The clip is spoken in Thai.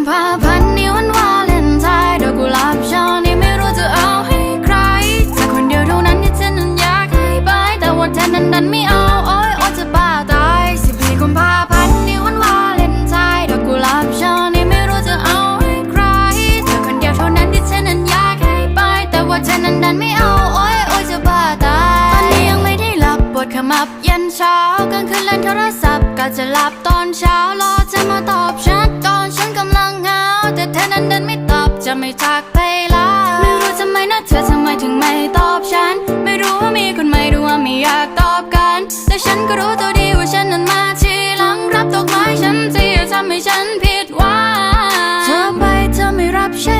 มภาพันธ์นี้วันวาเลนไทน์ดอกกุหลาบช่อนี้ไม่รู้จะเอาให้ใครแต่คนเดียวเท่านั้นที่ฉันนั้นอยากให้ไปแต่ว่าเธอนั้นดันไม่เอาโอ้ยโอ้ยจะบ้าตายสิบสี่กุมภาพันธ์นี้วันวาเลนไทน์ดอกกุหลาบช่อนี้ไม่รู้จะเอาให้ใครเธอคนเดียวเท่านั้นที่ฉันนั้นอยากให้ไปแต่ว่าเธอนั้นดันไม่เอาโอ้ยโอ้ยจะบ้าตายตอนนี้ยังไม่ได้หลับปวดขมับยันเช้ากลางคืนเล่นโทรศัพท์ก็จะหลับตอนเช้ารอ จะไม่ทักไปละไม่รู้ทำไมนะเธอทำไมถึงไม่ตอบฉัน ไม่รู้ว่ามีคนใหม่หรือว่าไม่อยากตอบกัน แต่ฉันก็รู้ตัวดีว่าฉันนั้นมาทีหลังรับดอกไม้ฉันที่ทำให้ฉันผิดหวังเธอไปเธอไม่รับฉัน